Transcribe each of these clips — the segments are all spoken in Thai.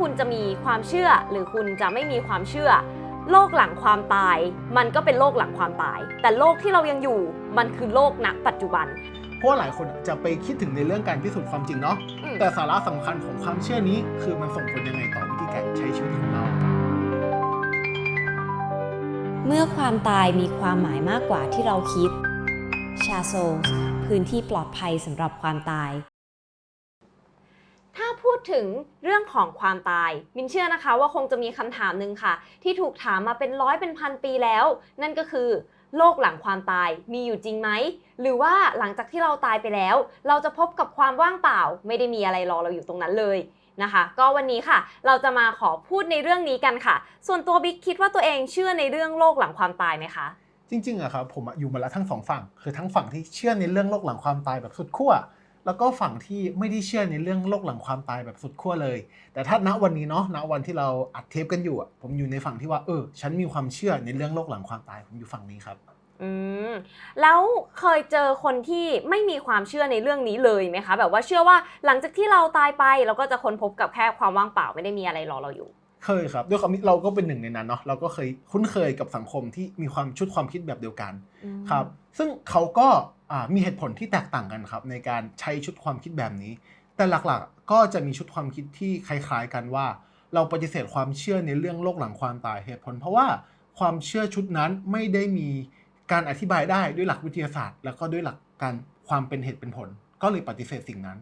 คุณจะมีความเชื่อ หรือคุณจะไม่มีความเชื่อ โลกหลังความตาย มันก็เป็นโลกหลังความตาย แต่โลกที่เรายังอยู่มันคือโลกณปัจจุบันเพราะว่าหลายคนจะไปคิดถึงในเรื่องการพิสูจน์ความจริงเนาะอืมแต่สาระสำคัญของความเชื่อนี้ คือมันส่งผลยังไงต่อวิธีการใช้ชีวิตของเราเมื่อความตายมีความหมายมากกว่าที่เราคิดชาโซลพื้นที่ปลอดภัยสำหรับความตาย ถ้าพูดถึงเรื่องของความตาย มินเชื่อนะคะว่าคงจะมีคำถามหนึ่งค่ะ ที่ถูกถามมาเป็นร้อยเป็นพันปีแล้ว นั่นก็คือโลกหลังความตายมีอยู่จริงไหม หรือว่าหลังจากที่เราตายไปแล้ว เราจะพบกับความว่างเปล่า ไม่ได้มีอะไรรอเราอยู่ตรงนั้นเลยนะคะ ก็วันนี้ค่ะ เราจะมาขอพูดในเรื่องนี้กันค่ะ ส่วนตัวบิ๊กคิดว่าตัวเองเชื่อในเรื่องโลกหลังความตายไหมคะจริงๆอะครับผมอะอยู่มาแล้วทั้งสองฝั่ง คือทั้งฝั่งที่เชื่อในเรื่องโลกหลังความตายแบบสุดขั้ว แล้วก็ฝั่งที่ไม่ได้เชื่อในเรื่องโลกหลังความตายแบบสุดขั้วเลย แต่ถ้าณวันนี้เนาะณวันที่เราอัดเทปกันอยู่อะผมอยู่ในฝั่งที่ว่าเออ ฉันมีความเชื่อในเรื่องโลกหลังความตายผมอยู่ฝั่งนี้ครับ อืมแล้วเคยเจอคนที่ไม่มีความเชื่อในเรื่องนี้เลยไหมคะ แบบว่าเชื่อว่าหลังจากที่เราตายไปเราก็จะค้นพบกับแค่ความว่างเปล่าไม่ได้มีอะไรรอเราอยู่ เคยครับด้วยความที่เราก็เป็นหนึ่งในนั้นเนาะเราก็เคยคุ้นเคยกับสังคมที่มีความชุดความคิดแบบเดียวกันครับ ซึ่งเขาก็อ่า มีเหตุผลที่แตกต่างกันครับในการใช้ชุดความคิดแบบนี้ แต่หลักๆก็จะมีชุดความคิดที่คล้ายๆกันว่า เราปฏิเสธความเชื่อในเรื่องโลกหลังความตายเหตุผล เพราะว่าความเชื่อชุดนั้นไม่ได้มีการอธิบายได้ด้วยหลักวิทยาศาสตร์ แล้วก็ด้วยหลักการความเป็นเหตุเป็นผล ก็เลยปฏิเสธสิ่งนั้น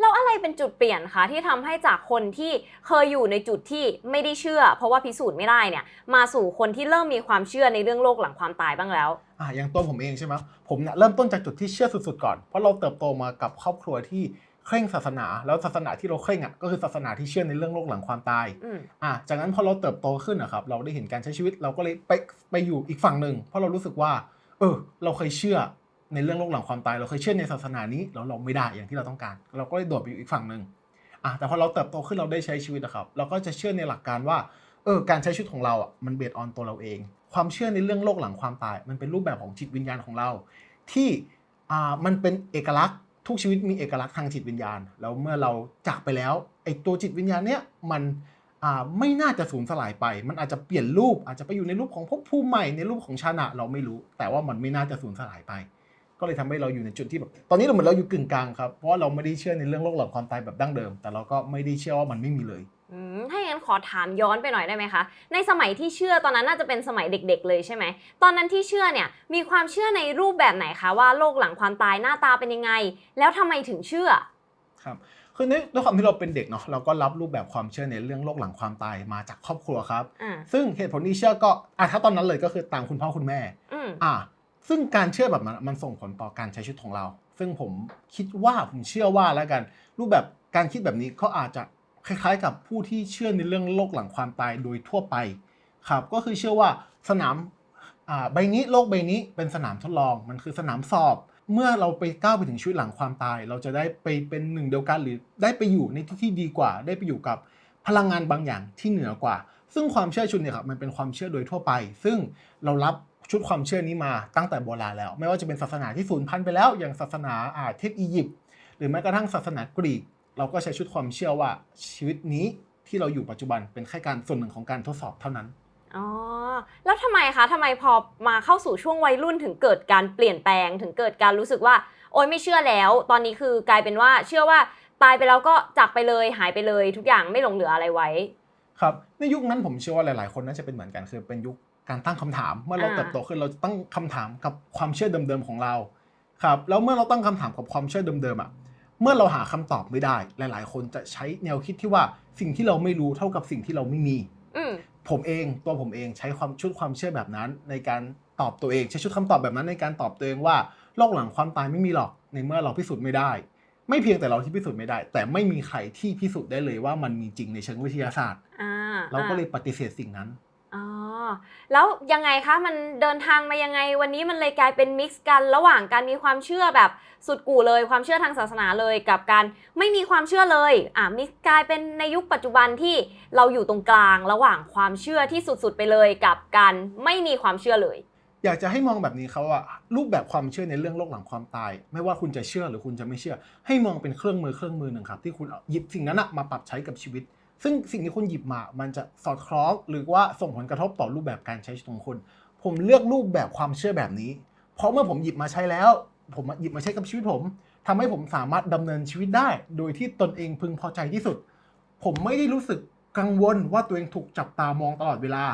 แล้วอะไรเป็นจุดเปลี่ยนคะที่ทำให้จากคนที่เคยอยู่ในจุดที่ไม่ได้เชื่อ เพราะว่าพิสูจน์ไม่ได้เนี่ยมาสู่คนที่เริ่มมีความเชื่อในเรื่องโลกหลังความตายบ้างแล้ว อ่าอย่างตัวผมเองใช่ไหมผมเนี่ยเริ่มต้นจากจุดที่เชื่อสุดๆก่อน เพราะเราเติบโตมากับครอบครัวที่เคร่งศาสนา แล้วศาสนาที่เราเคร่งอะก็คือศาสนาที่เชื่อในเรื่องโลกหลังความตายอืมอะจากนั้นพอเราเติบโตขึ้นนะครับ เราได้เห็นการใช้ชีวิตเราก็เลยไปไปอยู่อีกฝั่งหนึ่งเพราะเรารู้สึกว่า เออ เราเคยเชื่อในเรื่องโลกหลังความตาย เราเคยเชื่อในศาสนานี้แล้วเราไม่ได้อย่างที่เราต้องการ เราก็เลยโดดไปอยู่อีกฝั่งหนึ่งอะแต่พอเราเติบโตขึ้นเราได้ใช้ชีวิตนะครับ เราก็จะเชื่อในหลักการว่าเออการใช้ชีวิตของเราอะมันเบสออนตัวเราเอง ความเชื่อในเรื่องโลกหลังความตาย มันเป็นรูปแบบของจิตวิญญาณของเรา ที่มันเป็นเอกลักษณ์ทุกชีวิตมีเอกลักษณ์ทางจิตวิญญาณ แล้วเมื่อเราจากไปแล้วไอ้ตัวจิตวิญญาณเนี้ยมันไม่น่าจะสูญสลายไป มันอาจจะเปลี่ยนรูปอาจจะไปอยู่ในรูปของภพภูมิใหม่ในรูปของชานะเราไม่รู้ แต่ว่ามันไม่น่าจะสูญสลายไป ก็เลยทำให้เราอยู่ในจุดที่แบบตอนนี้เราเหมือนเราอยู่กึ่งกลางครับเพราะเราไม่ได้เชื่อในเรื่องโลกหลังความตายแบบดั้งเดิม แต่เราก็ไม่ได้เชื่อว่ามันไม่มีเลย ถ้าอย่างนั้นขอถามย้อนไปหน่อยได้ไหมคะ ในสมัยที่เชื่อตอนนั้นน่าจะเป็นสมัยเด็ก ๆ เลยใช่ไหม ตอนนั้นที่เชื่อเนี่ยมีความเชื่อในรูปแบบไหนคะว่าโลกหลังความตายหน้าตาเป็นยังไง แล้วทำไมถึงเชื่อ ครับคือด้วยด้วยความที่เราเป็นเด็กเนาะเราก็รับรูปแบบความเชื่อในเรื่องโลกหลังความตายมาจากครอบครัวครับอ่าซึ่งเหตุผลที่เชื่อก็อะถ้าตอนนั้นเลยก็คือตามคุณพ่อคุณแม่อืมอะซึ่งการเชื่อแบบนั้นมันส่งผลต่อการใช้ชีวิตของเรา ซึ่งผมคิดว่าผมเชื่อว่าแล้วกัน รูปแบบการคิดแบบนี้เขาอาจจะ คล้ายๆ กับผู้ที่เชื่อในเรื่องโลกหลังความตายโดยทั่วไปครับก็คือเชื่อว่าสนามอ่าใบนี้โลกใบนี้เป็นสนามทดลองมันคือสนามสอบ เมื่อเราไปก้าวไปถึงชีวิตหลังความตาย เราจะได้ไปเป็นหนึ่งเดียวกันหรือได้ไปอยู่ในที่ที่ดีกว่า ได้ไปอยู่กับพลังงานบางอย่างที่เหนือกว่า ซึ่งความเชื่อชุดเนี่ยครับมันเป็นความเชื่อโดยทั่วไป ซึ่งเรารับชุดความเชื่อนี้มาตั้งแต่โบราณแล้ว ไม่ว่าจะเป็นศาสนาที่สูญพันธุ์ไปแล้วอย่างศาสนาอาเทพอียิปต์หรือแม้กระทั่งศาสนากรีก เราก็ใช้ชุดความเชื่อว่าชีวิตนี้ที่เราอยู่ปัจจุบันเป็นแค่การส่วนหนึ่งของการทดสอบเท่านั้น อ๋อ แล้วทำไมคะทำไมพอมาเข้าสู่ช่วงวัยรุ่นถึงเกิดการเปลี่ยนแปลง ถึงเกิดการรู้สึกว่า โอ๊ยไม่เชื่อแล้ว ตอนนี้คือกลายเป็นว่าเชื่อว่าตายไปแล้วก็จากไปเลยหายไปเลย ทุกอย่างไม่หลงเหลืออะไรไว้ ครับ ในยุคนั้นผมเชื่อว่าหลาย ๆ คนน่าจะเป็นเหมือนกันคือเป็นยุคการตั้งคำถาม เมื่อเราอ่าเติบโตขึ้นเราจะตั้งคำถามกับความเชื่อเดิม ๆ ของเรา ครับ แล้วเมื่อเราตั้งคำถามกับความเชื่อเดิม ๆ อะ เมื่อเราหาคำตอบไม่ได้ หลาย ๆ คนจะใช้แนวคิดที่ว่าสิ่งที่เราไม่รู้เท่ากับสิ่งที่เราไม่มีอืมผมเองตัวผมเองใช้ความชุดความเชื่อแบบนั้น ในการตอบตัวเองใช้ชุดคำตอบแบบนั้นในการตอบตัวเองว่าโลกหลังความตายไม่มีหรอกในเมื่อเราพิสูจน์ไม่ได้ ไม่เพียงแต่เราที่พิสูจน์ไม่ได้ แต่ไม่มีใครที่พิสูจน์ได้เลยว่ามันมีจริงในเชิงวิทยาศาสตร์อ่าเราก็อ่เลยปฏิเสธสิ่งนั้นอ๋อ แล้วยังไงคะมันเดินทางมายังไงวันนี้มันเลยกลายเป็นมิกซ์กันระหว่างการมีความเชื่อแบบสุดกู่เลยความเชื่อทางศาสนาเลยกับการไม่มีความเชื่อเลยอะมิกซ์กลายเป็นในยุคปัจจุบันที่เราอยู่ตรงกลางระหว่างความเชื่อที่สุดๆไปเลยกับการไม่มีความเชื่อเลย อยากจะให้มองแบบนี้เขาว่ารูปแบบความเชื่อในเรื่องโลกหลังความตาย ไม่ว่าคุณจะเชื่อหรือคุณจะไม่เชื่อ ให้มองเป็นเครื่องมือเครื่องมือหนึ่งครับที่คุณเอาหยิบสิ่งนั้นนะมาปรับใช้กับชีวิต ซึ่งสิ่งที่คุณหยิบมา มันจะสอดคล้องหรือว่าส่งผลกระทบต่อรูปแบบการใช้ชีวิตของคุณ ผมเลือกรูปแบบความเชื่อแบบนี้ เพราะเมื่อผมหยิบมาใช้แล้ว ผมหยิบมาใช้กับชีวิตผมทำให้ผมสามารถดำเนินชีวิตได้ โดยที่ตนเองพึงพอใจที่สุด ผมไม่ได้รู้สึกกังวลว่าตัวเองถูกจับตามองตลอดเวลา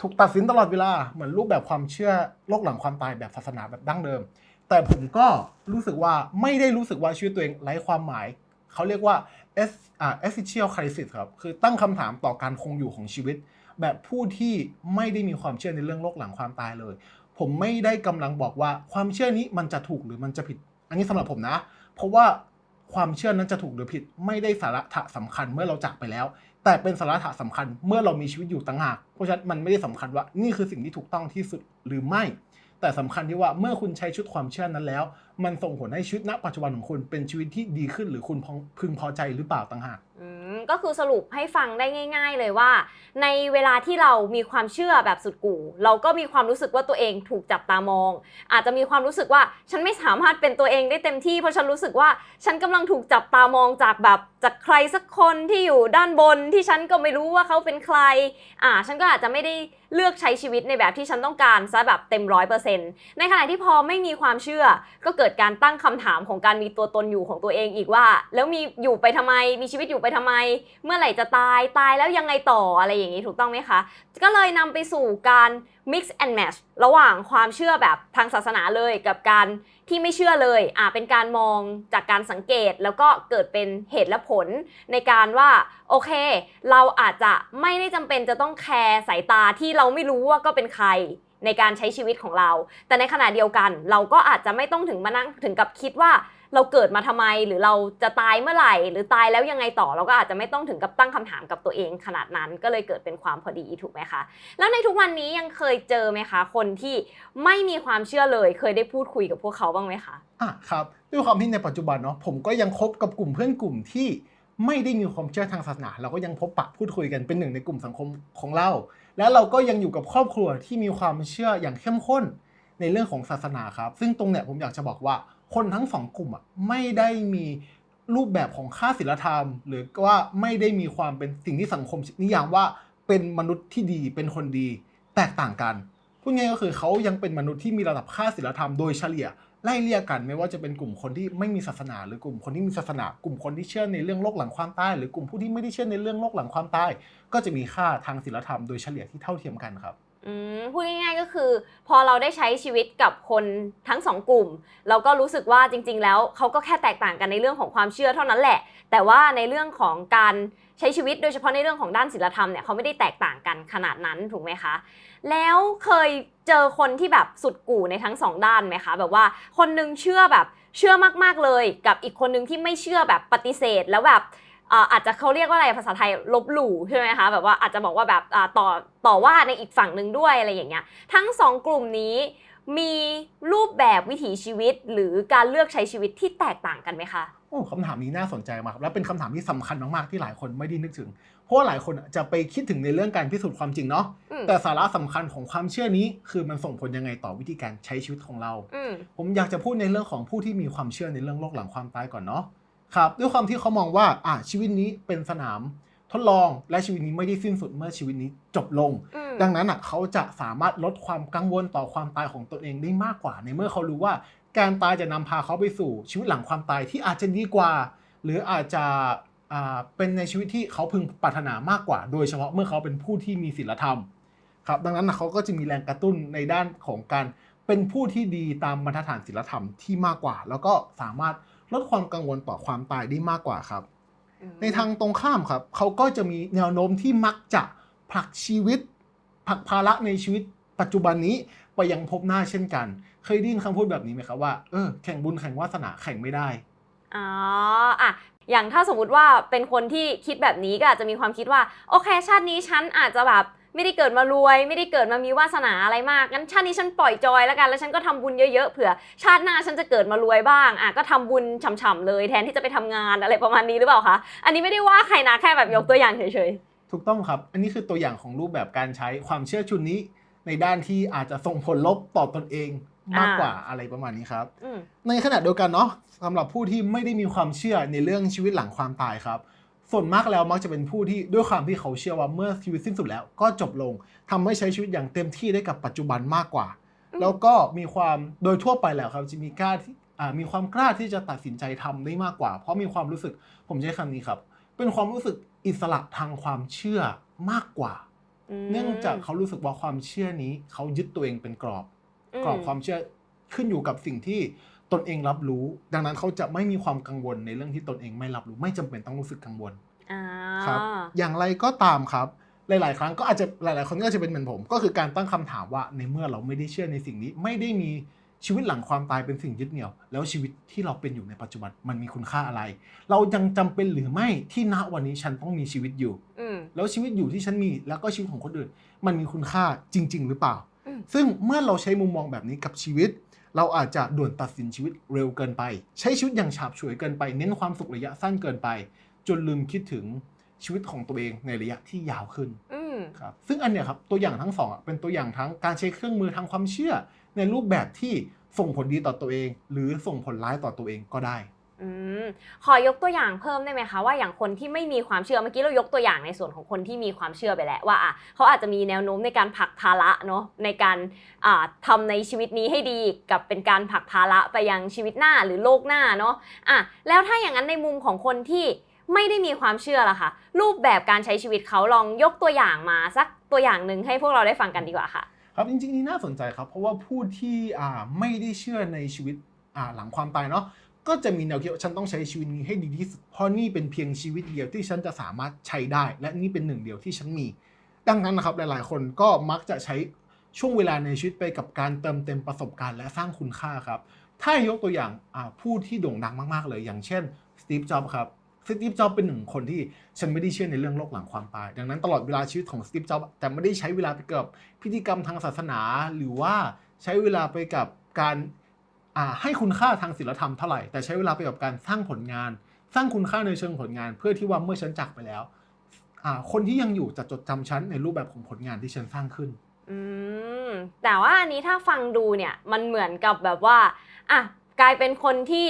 ถูกตัดสินตลอดเวลา เหมือนรูปแบบความเชื่อโลกหลังความตายแบบศาสนาแบบดั้งเดิม แต่ผมก็รู้สึกว่าไม่ได้รู้สึกว่าชีวิตตัวเองไร้ความหมาย เขาเรียกว่า es อ่า essential crisis ครับ คือตั้งคำถามต่อการคงอยู่ของชีวิต แบบผู้ที่ไม่ได้มีความเชื่อในเรื่องโลกหลังความตายเลย ผมไม่ได้กำลังบอกว่าความเชื่อนี้มันจะถูกหรือมันจะผิด อันนี้สำหรับผมนะ เพราะว่าความเชื่อนั้นจะถูกหรือผิด ไม่ได้สาระสำคัญเมื่อเราจากไปแล้ว แต่เป็นสาระสำคัญเมื่อเรามีชีวิตอยู่ต่างหาก เพราะฉะนั้นมันไม่ได้สำคัญว่านี่คือสิ่งที่ถูกต้องที่สุดหรือไม่ แต่สำคัญที่ว่าเมื่อคุณใช้ชุดความเชื่อนั้นแล้ว มันส่งผลให้ชีวิตณปัจจุบันของคุณเป็นชีวิตที่ดีขึ้นหรือคุณพึงพอใจหรือเปล่าต่างหากก็คือสรุปให้ฟังได้ง่าย ๆ เลยว่า ในเวลาที่เรามีความเชื่อแบบสุดกู่ เราก็มีความรู้สึกว่าตัวเองถูกจับตามอง อาจจะมีความรู้สึกว่าฉันไม่สามารถเป็นตัวเองได้เต็มที่เพราะฉันรู้สึกว่าฉันกำลังถูกจับตามองจากแบบจากใครสักคนที่อยู่ด้านบนที่ฉันก็ไม่รู้ว่าเขาเป็นใคร อ่า ฉันก็อาจจะไม่ได้ เลือกใช้ชีวิตในแบบที่ฉันต้องการซะแบบเต็มร้อยเปอร์เซ็นต์ในขณะที่พอไม่มีความเชื่อ ก็เกิดการตั้งคำถามของการมีตัวตนอยู่ของตัวเองอีกว่า แล้วมีอยู่ไปทำไม มีชีวิตอยู่ไปทำไม เมื่อไหร่จะตายตายแล้วยังไงต่ออะไรอย่างนี้ถูกต้องไหมคะ ก็เลยนำไปสู่การ mix and match ระหว่างความเชื่อแบบทางศาสนาเลยกับการที่ไม่เชื่อเลยอ่าเป็นการมองจากการสังเกตแล้วก็เกิดเป็นเหตุและผลในการว่าโอเค เราอาจจะไม่ได้จำเป็นจะต้องแคร์สายตาที่เราไม่รู้ว่าก็เป็นใครในการใช้ชีวิตของเรา แต่ในขณะเดียวกัน เราก็อาจจะไม่ต้องถึงมานั่งถึงกับคิดว่า เราเกิดมาทำไมหรือเราจะตายเมื่อไหร่ หรือตายแล้วยังไงต่อเราก็อาจจะไม่ต้องถึงกับตั้งคำถามกับตัวเองขนาดนั้น ก็เลยเกิดเป็นความพอดีถูกไหมคะ แล้วในทุกวันนี้ยังเคยเจอไหมคะ คนที่ไม่มีความเชื่อเลย เคยได้พูดคุยกับพวกเขาบ้างไหมคะอะครับด้วยความที่ในปัจจุบันเนาะผมก็ยังคบกับกลุ่มเพื่อนกลุ่มที่ไม่ได้มีความเชื่อทางศาสนา เราก็ยังพบปะพูดคุยกันเป็นหนึ่งในกลุ่มสังคมของเรา แล้วเราก็ยังอยู่กับครอบครัวที่มีความเชื่ออย่างเข้มข้นในเรื่องของศาสนาครับ ซึ่งตรงเนี้ยผมอยากจะบอกว่า คนทั้งสองกลุ่มอะไม่ได้มีรูปแบบของค่าศีลธรรม หรือว่าไม่ได้มีความเป็นสิ่งที่สังคมนิยามว่าเป็นมนุษย์ที่ดีเป็นคนดีแตกต่างกันพูดง่ายก็คือเขายังเป็นมนุษย์ที่มีระดับค่าศีลธรรมโดยเฉลี่ยไล่เลี่ยกันไม่ว่าจะเป็นกลุ่มคนที่ไม่มีศาสนา หรือกลุ่มคนที่มีศาสนา กลุ่มคนที่เชื่อในเรื่องโลกหลังความตายหรือกลุ่มผู้ที่ไม่ได้เชื่อในเรื่องโลกหลังความตายก็จะมีค่าทางศีลธรรมโดยเฉลี่ยที่เท่าเทียมกันครับ อืมพูดง่ายๆก็คือ พอเราได้ใช้ชีวิตกับคนทั้งสองกลุ่ม เราก็รู้สึกว่าจริง ๆ แล้วเขาก็แค่แตกต่างกันในเรื่องของความเชื่อเท่านั้นแหละ แต่ว่าในเรื่องของการใช้ชีวิตโดยเฉพาะในเรื่องของด้านศีลธรรมเนี่ยเขาไม่ได้แตกต่างกันขนาดนั้นถูกไหมคะ แล้วเคยเจอคนที่แบบสุดกู่ในทั้งสองด้านไหมคะแบบว่าคนหนึงเชื่อแบบเชื่อมากๆเลย กับอีกคนหนึงที่ไม่เชื่อแบบปฏิเสธแล้วแบบ อ่าอาจจะเขาเรียกว่าอะไรภาษาไทยลบหลู่ใช่ไหมคะแบบว่าอาจจะบอกว่าแบบอ่าต่อต่อว่าในอีกฝั่งหนึ่งด้วยอะไรอย่างเงี้ยทั้งสองกลุ่มนี้มีรูปแบบวิถีชีวิตหรือการเลือกใช้ชีวิตที่แตกต่างกันไหมคะโอ้คำถามนี้น่าสนใจมากครับและเป็นคำถามที่สำคัญมากๆที่หลายคนไม่ได้นึกถึง เพราะว่าหลายคนจะไปคิดถึงในเรื่องการพิสูจน์ความจริงเนาะอืมแต่สาระสำคัญของความเชื่อนี้ คือมันส่งผลยังไงต่อวิธีการใช้ชีวิตของเราอืมผมอยากจะพูดในเรื่องของผู้ที่มีความเชื่อในเรื่องโลกหลังความตายก่อนเนาะ ครับด้วยความที่เขามองว่าอะชีวิตนี้เป็นสนามทดลองและชีวิตนี้ไม่ได้สิ้นสุดเมื่อชีวิตนี้จบลงอืมดังนั้นอะเขาจะสามารถลดความกังวลต่อความตายของตนเองได้มากกว่า ในเมื่อเขารู้ว่าการตายจะนำพาเขาไปสู่ชีวิตหลังความตายที่อาจจะดีกว่า หรืออาจจะอ่าเป็นในชีวิตที่เขาพึงปรารถนามากกว่า โดยเฉพาะเมื่อเขาเป็นผู้ที่มีศีลธรรมครับดังนั้นนะเขาก็จะมีแรงกระตุ้นในด้านของการเป็นผู้ที่ดีตามบรรทัดฐานศีลธรรมที่มากกว่า แล้วก็สามารถ ลดความกังวลต่อความตายได้มากกว่าครับ ในทางตรงข้ามครับ เขาก็จะมีแนวโน้มที่มักจะผลักชีวิตผลักภาระในชีวิตปัจจุบันนี้ไปยังพบหน้าเช่นกัน เคยได้ยินคำพูดแบบนี้ไหมครับว่าเออแข่งบุญแข่งวาสนาแข่งไม่ได้อ๋ออะอย่างถ้าสมมุติว่าเป็นคนที่คิดแบบนี้ก็อาจจะมีความคิดว่า โอเค ชาตินี้ฉันอาจจะแบบ ไม่ได้เกิดมารวย ไม่ได้เกิดมามีวาสนาอะไรมากงั้นชาตินี้ฉันปล่อยจอยแล้วกันแล้วฉันก็ทำบุญเยอะๆเผื่อ ชาติหน้าฉันจะเกิดมารวยบ้างอะก็ทำบุญฉ่ำๆเลยแทนที่จะไปทำงานอะไรประมาณนี้หรือเปล่าคะอันนี้ไม่ได้ว่าใครนะแค่แบบยกตัวอย่างเฉยถูกต้องครับ อันนี้คือตัวอย่างของรูปแบบการใช้ความเชื่อชุดนี้ ในด้านที่อาจจะส่งผลลบต่อตนเองมากกว่าอะไรประมาณนี้ครับๆอืมในขณะเดียวกันเนาะสำหรับผู้ที่ไม่ได้มีความเชื่อในเรื่องชีวิตหลังความตายครับ ส่วนมากแล้วมักจะเป็นผู้ที่ด้วยความที่เขาเชื่อว่าเมื่อชีวิตสิ้นสุดแล้ว ก็จบลงทำให้ใช้ชีวิตอย่างเต็มที่ได้กับปัจจุบันมากกว่าอืมแล้วก็มีความโดยทั่วไปแล้วครับจะมีกล้าที่อ่ามีความกล้าที่จะตัดสินใจทำได้มากกว่า เพราะมีความรู้สึกผมใช้คำนี้ครับ เป็นความรู้สึกอิสระทางความเชื่อมากกว่ามเนื่องจากเขารู้สึกว่าความเชื่อนี้ เขายึดตัวเองเป็นกรอบ กรอบความเชื่อขึ้นอยู่กับสิ่งที่ ตนเองรับรู้ ดังนั้นเขาจะไม่มีความกังวลในเรื่องที่ตนเองไม่รับรู้ ไม่จำเป็นต้องรู้สึกกังวลอ่าครับ อย่างไรก็ตามครับ หลาย ๆ ครั้งก็อาจจะหลาย ๆ คนก็จะเป็นเหมือนผม ก็คือการตั้งคำถามว่าในเมื่อเราไม่ได้เชื่อในสิ่งนี้ ไม่ได้มีชีวิตหลังความตายเป็นสิ่งยึดเหนี่ยว แล้วชีวิตที่เราเป็นอยู่ในปัจจุบันมันมีคุณค่าอะไร เรายังจำเป็นหรือไม่ที่ณวันนี้ฉันต้องมีชีวิตอยู่อืมแล้วชีวิตอยู่ที่ฉันมีแล้วก็ชีวิตของคนอื่น มันมีคุณค่าจริง ๆ หรือเปล่าอืมซึ่งเมื่อเราใช้มุมมองแบบนี้กับชีวิต เราอาจจะด่วนตัดสินชีวิตเร็วเกินไป ใช้ชีวิตอย่างฉาบฉวยเกินไป เน้นความสุขระยะสั้นเกินไป จนลืมคิดถึงชีวิตของตัวเองในระยะที่ยาวขึ้นอืมครับซึ่งอันเนี้ยครับตัวอย่างทั้งสองอะเป็นตัวอย่างทั้งการใช้เครื่องมือทางความเชื่อ ในรูปแบบที่ส่งผลดีต่อตัวเอง หรือส่งผลร้ายต่อตัวเองก็ได้ อืมขอยกตัวอย่างเพิ่มได้ไหมคะว่าอย่างคนที่ไม่มีความเชื่อเมื่อกี้เรายกตัวอย่างในส่วนของคนที่มีความเชื่อไปแล้วว่าอะเขาอาจจะมีแนวโน้มในการผลักภาระเนาะในการอ่าทำในชีวิตนี้ให้ดีกับเป็นการผลักภาระไปยังชีวิตหน้าหรือโลกหน้าเนาะอะแล้วถ้าอย่างนั้นในมุมของคนที่ไม่ได้มีความเชื่อละคะรูปแบบการใช้ชีวิตเขาลองยกตัวอย่างมาสักตัวอย่างหนึ่งให้พวกเราได้ฟังกันดีกว่าค่ะ ครับจริงๆนี่น่าสนใจครับ เพราะว่าผู้ที่อ่าไม่ได้เชื่อในชีวิตอ่าหลังความตายเนาะ ก็จะมีแนวคิดว่าฉันต้องใช้ชีวิตนี้ให้ดีที่สุดเพราะนี่เป็นเพียงชีวิตเดียวที่ฉันจะสามารถใช้ได้ และนี่เป็นหนึ่งเดียวที่ฉันมี ดังนั้นนะครับหลายๆ คนก็มักจะใช้ช่วงเวลาในชีวิตไปกับการเติมเต็มประสบการณ์และสร้างคุณค่าครับ ถ้ายกตัวอย่างผู้ที่โด่งดังมากๆเลย อย่างเช่นสตีฟจ็อบครับสตีฟจ็อบเป็นหนึ่งคนที่ฉันไม่ได้เชื่อในเรื่องโลกหลังความตาย ดังนั้นตลอดเวลาชีวิตของสตีฟจ็อบแต่ไม่ได้ใช้เวลาไปกับพิธีกรรมทางศาสนา หรือว่าใช้เวลาไปกับการ ให้คุณค่าทางศีลธรรมเท่าไหร่แต่ใช้เวลาไปกับการสร้างผลงาน สร้างคุณค่าในเชิงผลงาน เพื่อที่ว่าเมื่อฉันจากไปแล้วอ่าคนที่ยังอยู่จะจดจำฉันในรูปแบบของผลงานที่ฉันสร้างขึ้นอืมแต่ว่าอันนี้ถ้าฟังดูเนี่ยมันเหมือนกับแบบว่าอะกลายเป็นคนที่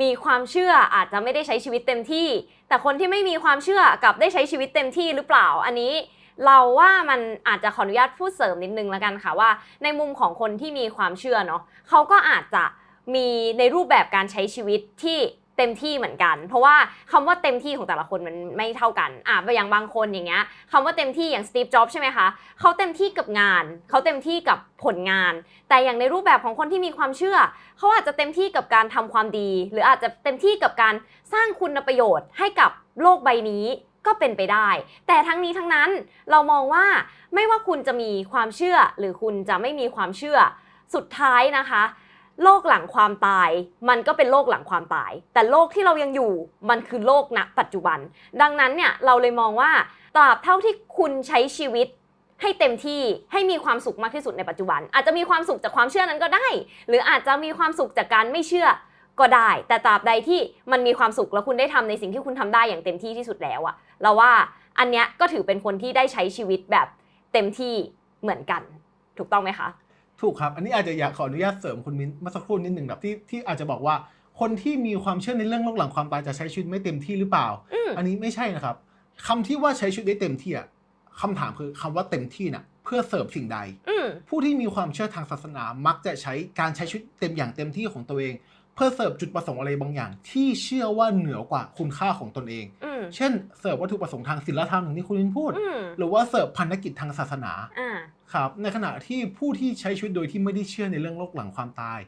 มีความเชื่ออาจจะไม่ได้ใช้ชีวิตเต็มที่ แต่คนที่ไม่มีความเชื่อกลับได้ใช้ชีวิตเต็มที่หรือเปล่าอันนี้ เราว่ามันอาจจะขออนุญาตพูดเสริมนิดนึงแล้วกันค่ะว่า ในมุมของคนที่มีความเชื่อเนาะเขาก็อาจจะมีในรูปแบบการใช้ชีวิตที่เต็มที่เหมือนกัน เพราะว่าคำว่าเต็มที่ของแต่ละคนมันไม่เท่ากันอะอย่างบางคนอย่างเงี้ยคำว่าเต็มที่อย่างสตีฟจ็อบใช่ไหมคะเขาเต็มที่กับงาน เขาเต็มที่กับผลงาน แต่อย่างในรูปแบบของคนที่มีความเชื่อ เขาอาจจะเต็มที่กับการทำความดี หรืออาจจะเต็มที่กับการสร้างคุณประโยชน์ให้กับโลกใบนี้ ก็เป็นไปได้ แต่ทั้งนี้ทั้งนั้นเรามองว่าไม่ว่าคุณจะมีความเชื่อ หรือคุณจะไม่มีความเชื่อสุดท้ายนะคะโลกหลังความตาย มันก็เป็นโลกหลังความตาย แต่โลกที่เรายังอยู่มันคือโลกณปัจจุบัน ดังนั้นเนี่ยเราเลยมองว่าตราบเท่าที่คุณใช้ชีวิตให้เต็มที่ให้มีความสุขมากที่สุดในปัจจุบัน อาจจะมีความสุขจากความเชื่อนั้นก็ได้ หรืออาจจะมีความสุขจากการไม่เชื่อ ก็ได้ แต่ตราบใดที่มันมีความสุขแล้วคุณได้ทำในสิ่งที่คุณทำได้อย่างเต็มที่ที่สุดแล้วอะเราว่าอันเนี้ยก็ถือเป็นคนที่ได้ใช้ชีวิตแบบเต็มที่เหมือนกัน ถูกต้องไหมคะ ถูกครับ อันนี้อาจจะอยากขออนุญาตเสริมคุณมิ้นเมื่อสักครู่นิดหนึ่งแบบที่ที่อาจจะบอกว่าคนที่มีความเชื่อในเรื่องโลกหลังความตายจะใช้ชีวิตไม่เต็มที่หรือเปล่าอืมอันนี้ไม่ใช่นะครับคำที่ว่าใช้ชีวิตได้เต็มที่อะคำถามคือคำว่าเต็มที่น่ะเพื่อเสิร์ฟสิ่งใดอืมผู้ที่มีความเชื่อทางศาสนามักจะใช้การใช้ชีวิตเต็มอย่างเต็มที่ของตัวเอง เพื่อเสิร์ฟจุดประสงค์อะไรบางอย่าง ที่เชื่อว่าเหนือกว่าคุณค่าของตนเอง อืมเช่นเสิร์ฟวัตถุประสงค์ทางศีลธรรมอย่างที่คุณลินพูด อืมหรือว่าเสิร์ฟพันธกิจทางศาสนาอ่าครับในขณะที่ผู้ที่ใช้ชีวิตโดยที่ไม่ได้เชื่อในเรื่องโลกหลังความตาย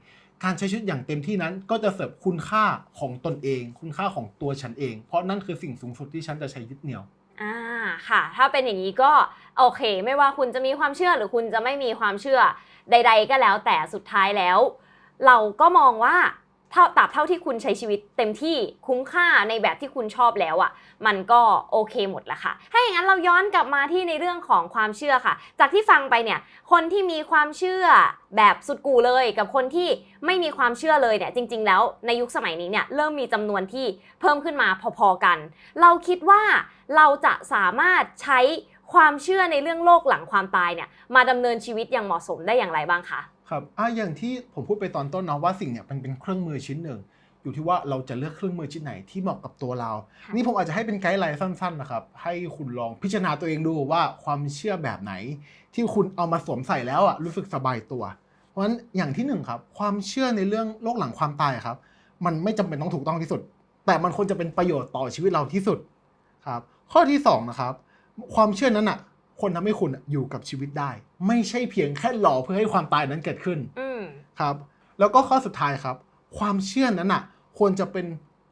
การใช้ชีวิตอย่างเต็มที่นั้น ก็จะเสิร์ฟคุณค่าของตนเอง คุณค่าของตัวฉันเอง เพราะนั่นคือสิ่งสูงสุดที่ฉันจะใช้ยึดเหนี่ยว อ่าค่ะ ถ้าเป็นอย่างนี้ก็โอเค ไม่ว่าคุณจะมีความเชื่อหรือคุณจะไม่มีความเชื่อใด ๆ ก็แล้วแต่สุดท้ายแล้ว เราก็มองว่า เท่าตราบเท่าที่คุณใช้ชีวิตเต็มที่คุ้มค่าในแบบที่คุณชอบแล้วอะ่ะ มันก็โอเคหมดละค่ะ ถ้าอย่างนั้นเราย้อนกลับมาที่ในเรื่องของความเชื่อค่ะ จากที่ฟังไปเนี่ย คนที่มีความเชื่อแบบสุดกูเลย กับคนที่ไม่มีความเชื่อเลยเนี่ย จริง ๆ แล้วในยุคสมัยนี้เนี่ยเริ่มมีจำนวนที่เพิ่มขึ้นมาพอๆกัน เราคิดว่าเราจะสามารถใช้ความเชื่อในเรื่องโลกหลังความตายเนี่ยมาดำเนินชีวิตอย่างเหมาะสมได้อย่างไรบ้างคะ ครับอะอย่างที่ผมพูดไปตอนต้นเนาะว่าสิ่งเนี่ยมันเป็นเครื่องมือชิ้นหนึ่ง อยู่ที่ว่าเราจะเลือกเครื่องมือชิ้นไหนที่เหมาะกับตัวเราค่ะนี่ผมอาจจะให้เป็นไกด์ไลน์สั้นๆนะครับ ให้คุณลองพิจารณาตัวเองดูว่าความเชื่อแบบไหน ที่คุณเอามาสวมใส่แล้วอะรู้สึกสบายตัว เพราะฉะนั้นอย่างที่หนึ่งครับความเชื่อในเรื่องโลกหลังความตายครับ มันไม่จำเป็นต้องถูกต้องที่สุด แต่มันควรจะเป็นประโยชน์ต่อชีวิตเราที่สุดครับ ข้อที่สองนะครับความเชื่อนั้นอะ คนทำให้คุณอยู่กับชีวิตได้ ไม่ใช่เพียงแค่หล่อเพื่อให้ความตายนั้นเกิดขึ้นอืมครับ แล้วก็ข้อสุดท้ายครับ ความเชื่อนั้นอะ ควรจะเป็น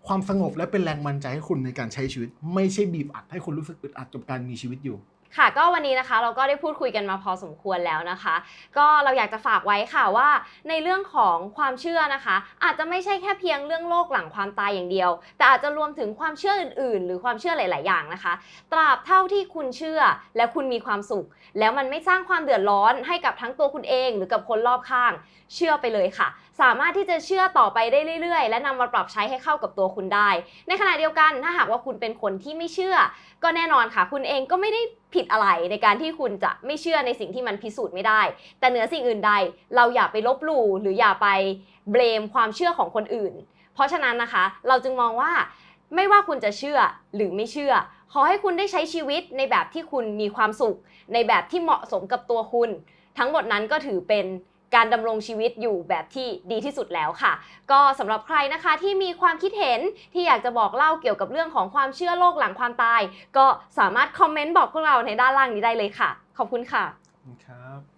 ความสงบและเป็นแรงบันดาลใจให้คุณในการใช้ชีวิต ไม่ใช่บีบอัดให้คุณรู้สึกอึดอัดกับการมีชีวิตอยู่ ค่ะก็วันนี้นะคะเราก็ได้พูดคุยกันมาพอสมควรแล้วนะคะ ก็เราอยากจะฝากไว้ค่ะว่า ในเรื่องของความเชื่อนะคะ อาจจะไม่ใช่แค่เพียงเรื่องโลกหลังความตายอย่างเดียว แต่อาจจะรวมถึงความเชื่ออื่นๆ หรือความเชื่อหลาย ๆ อย่างนะคะ ตราบเท่าที่คุณเชื่อและคุณมีความสุข แล้วมันไม่สร้างความเดือดร้อนให้กับทั้งตัวคุณเอง หรือกับคนรอบข้าง เชื่อไปเลยค่ะ สามารถที่จะเชื่อต่อไปได้เรื่อย ๆ และนำมาปรับใช้ให้เข้ากับตัวคุณได้ ในขณะเดียวกันถ้าหากว่าคุณเป็นคนที่ไม่เชื่อก็แน่นอนค่ะ คุณเองก็ไม่ได้ผิดอะไรในการที่คุณจะไม่เชื่อในสิ่งที่มันพิสูจน์ไม่ได้ แต่เหนือสิ่งอื่นใด เราอย่าไปลบหลู่หรืออย่าไปเบลมความเชื่อของคนอื่น เพราะฉะนั้นนะคะ เราจึงมองว่าไม่ว่าคุณจะเชื่อหรือไม่เชื่อ ขอให้คุณได้ใช้ชีวิตในแบบที่คุณมีความสุข ในแบบที่เหมาะสมกับตัวคุณ ทั้งหมดนั้นก็ถือเป็น การดำรงชีวิตอยู่แบบที่ดีที่สุดแล้วค่ะ ก็สำหรับใครนะคะที่มีความคิดเห็นที่อยากจะบอกเล่าเกี่ยวกับเรื่องของความเชื่อโลกหลังความตาย ก็สามารถคอมเมนต์บอกพวกเราในด้านล่างนี้ได้เลยค่ะ ขอบคุณค่ะครับ